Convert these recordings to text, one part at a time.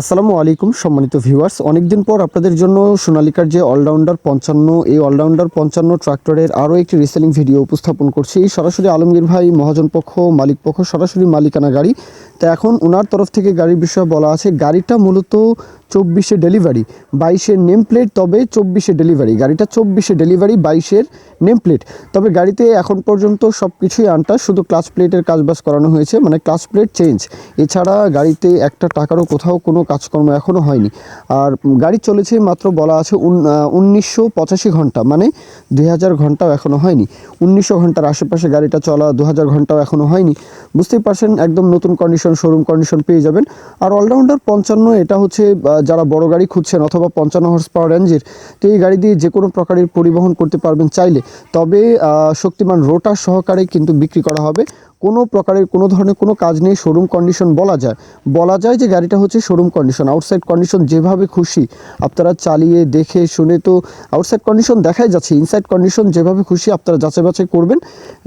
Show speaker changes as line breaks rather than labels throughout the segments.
আসসালামু আলাইকুম, সম্মানিত ভিউয়ার্স অনেকদিন পর আপনাদের জন্য সোনালিকার যে অলরাউন্ডার পঞ্চান্ন, এই অলরাউন্ডার পঞ্চান্ন ট্রাক্টরের আরও একটি রিসেলিং ভিডিও উপস্থাপন করছি। সরাসরি আলমগীর ভাই, মহাজন পক্ষ, মালিক পক্ষ, সরাসরি মালিকানা গাড়ি। তা এখন ওনার তরফ থেকে গাড়ির বিষয়ে বলা আছে। গাড়িটা মূলত চব্বিশে ডেলিভারি, বাইশের নেম প্লেট তবে চব্বিশে ডেলিভারি। গাড়িটা চব্বিশে ডেলিভারি, বাইশের নেম প্লেট তবে গাড়িতে এখন পর্যন্ত সব কিছুই আনটা শুধু ক্লাস প্লেটের কাজবাজ করানো হয়েছে মানে ক্লাস প্লেট চেঞ্জ। এছাড়া গাড়িতে একটা টাকারও কোথাও কোনো কাজকর্ম এখনও হয়নি। আর গাড়ি চলেছে মাত্র বলা আছে উনিশশো পঁচাশি ঘণ্টা মানে দুই হাজার ঘন্টাও এখনও হয়নি। উনিশশো ঘণ্টার আশেপাশে গাড়িটা চলা দু হাজার ঘন্টাও এখনও হয়নি। বুঝতেই পারছেন, একদম নতুন কন্ডিশন শোরুম কন্ডিশন পেয়ে যাবেন। আর অলরাউন্ডার পঞ্চান্ন, এটা হচ্ছে যারা বড় গাড়ি খুঁজছেন অথবা পঞ্চান্ন হর্স পাওয়ার রেঞ্জের তো এই গাড়ি দিয়ে যে কোনো প্রকারের পরিবহন করতে পারবেন চাইলে। তবে শক্তিমান রোটার সহকারে কিন্তু বিক্রি করা হবে। কোনো প্রকারের কোনো ধরনের কোনো কাজ নেই শোরুম কন্ডিশন বলা যায়। বলা যায় যে গাড়িটা হচ্ছে শোরুম কন্ডিশন আউটসাইড কন্ডিশন যেভাবে খুশি। আপনারা চালিয়ে দেখে শুনে তো আউটসাইড কন্ডিশন দেখাই যাচ্ছে ইনসাইড কন্ডিশন যেভাবে খুশি আপনারা যাচাই বাছাই করবেন।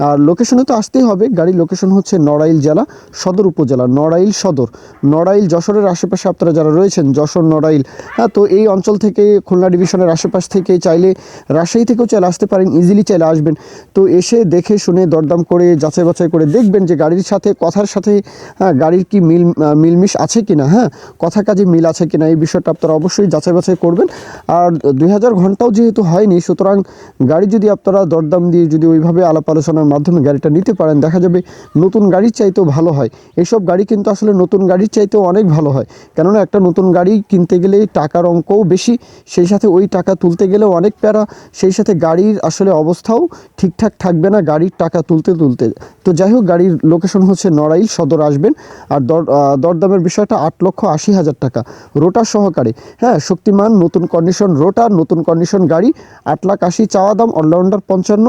আর লোকেশনে তো আসতেই হবে, গাড়ির লোকেশন হচ্ছে নড়াইল জেলা, সদর উপজেলা, নড়াইল সদর। নড়াইল, যশোরের আশেপাশে আপনারা যারা রয়েছেন, যশোর, নড়াইল হ্যাঁ তো এই অঞ্চল থেকে, খুলনা ডিভিশনের আশেপাশ থেকে চাইলে রাজশাহী থেকেও চাইলে আসতে পারেন ইজিলি চাইলে আসবেন। তো এসে দেখে শুনে দরদাম করে, যাচাই বাছাই করে দেখবেন যে গাড়ির সাথে, কথার সাথে হ্যাঁ গাড়ির কি মিল মিলমিশ আছে কি না হ্যাঁ? কথা কাজে মিল আছে কিনা, এই বিষয়টা আপনারা অবশ্যই যাচাই বাছাই করবেন। আর দুই হাজার ঘন্টাও যেহেতু হয়নি, সুতরাং গাড়ি যদি আপনারা দরদাম দিয়ে যদি ওইভাবে আলাপ আলোচনার মাধ্যমে গাড়িটা নিতে পারেন, দেখা যাবে নতুন গাড়ির চাইতেও ভালো হয়। এইসব গাড়ি কিন্তু আসলে নতুন গাড়ির চাইতেও অনেক ভালো হয়। কেননা একটা নতুন গাড়ি কিনতে গেলে টাকার অঙ্কও বেশি, সেই সাথে ওই টাকা তুলতে গেলেও অনেক প্যারা, সেই সাথে গাড়ির আসলে অবস্থাও ঠিকঠাক থাকবে না গাড়ির টাকা তুলতে তুলতে। তো যাই হোক গাড়ির লোকেশন হচ্ছে নড়াইল সদর আসবেন। আর দর দরদামের বিষয়টা আট লক্ষ আশি হাজার টাকা। রোটার সহকারে হ্যাঁ শক্তিমান নতুন কন্ডিশন রোটার, নতুন কন্ডিশন গাড়ি, আট লাখ আশি চাওয়া দাম অলরাউন্ডার পঞ্চান্ন।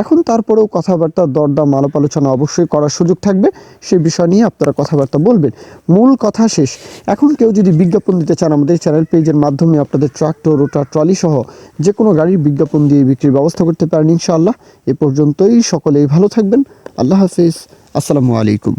এখন তারপরেও কথাবার্তা, দরদাম আলাপ আলোচনা অবশ্যই করার সুযোগ থাকবে। সেই বিষয় নিয়ে আপনারা কথাবার্তা বলবেন। মূল কথা শেষ। এখন কেউ যদি বিজ্ঞাপন দিতে চান আমাদের চ্যানেল পেজের মাধ্যমে আপনাদের ট্রাক্টর রোটার ট্রলি সহ যে কোনো গাড়ির বিজ্ঞাপন দিয়ে বিক্রির ব্যবস্থা করতে পারেন ইনশাআল্লাহ। এ পর্যন্তই, সকলেই ভালো থাকবেন। আল্লাহ হাফিজ। আসসালামু আলাইকুম।